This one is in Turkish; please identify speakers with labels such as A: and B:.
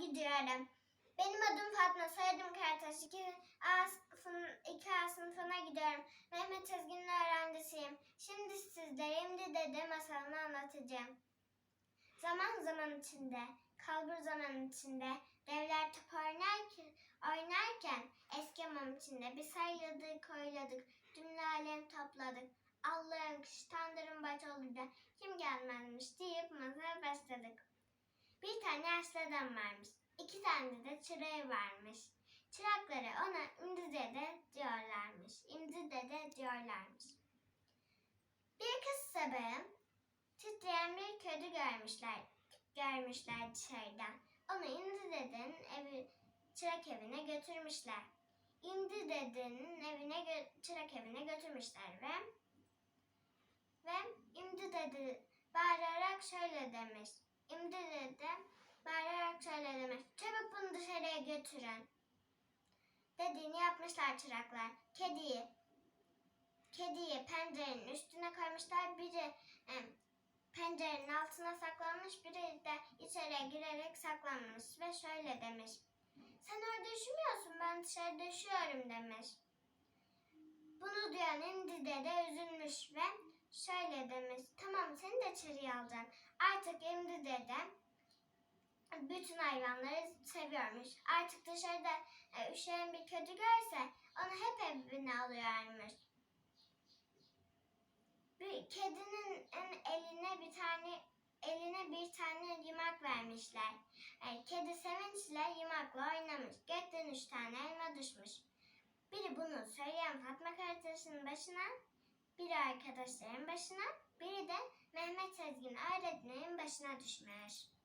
A: gidiyorum. Benim adım Fatma, soyadım Karataş. 2 A, sınıf, 2 A sınıfına gidiyorum. Mehmet Ezgi'nin öğrencisiyim. Şimdi sizlere İmdi Dede masalını anlatacağım. Zaman zaman içinde, kalbur zaman içinde, devler top oynarken, oynarken eski mum içinde bir sayladık, oyladık, cümle alem topladık. Allah'ın kış tandırın baş olur da kim gelmezmiş deyip masaya başladık. Yaşlı adam varmış. İki tane de çırağı varmış. Çırakları ona imdi dede diyorlarmış. İmdi dede diyorlarmış. Bir kız sabahı titreyen bir köylü görmüşler. Görmüşler dışarıdan. Onu imdi dedenin evi, çırak evine götürmüşler. İmdi dedenin evine gö- çırak evine götürmüşler ve ve imdi dede bağırarak şöyle demiş. İmdi dede bağırarak şöyle demiş. Çabuk bunu dışarıya götürün. Dediğini yapmışlar çıraklar. Kediyi kediyi pencerenin üstüne koymuşlar. Biri em, pencerenin altına saklanmış, biri de içeriye girerek saklanmış ve şöyle demiş. Sen orada üşümüyorsun, ben dışarıda üşüyorum demiş. Bunu duyan İndi dede üzülmüş ve şöyle demiş. Tamam seni de içeriye alacağım. Artık İndi dede bütün hayvanları seviyormuş. Artık dışarıda e, üşüyen bir kötü görse onu hep evine alıyormuş. Bir kedinin eline bir tane eline bir tane yumak vermişler. E, kedi sevinçle yumakla oynamış. Gökten üç tane elma düşmüş. Biri bunu söyleyen Fatma kardeşinin başına, biri arkadaşların başına, biri de Mehmet Sezgin öğretmenin başına düşmüş.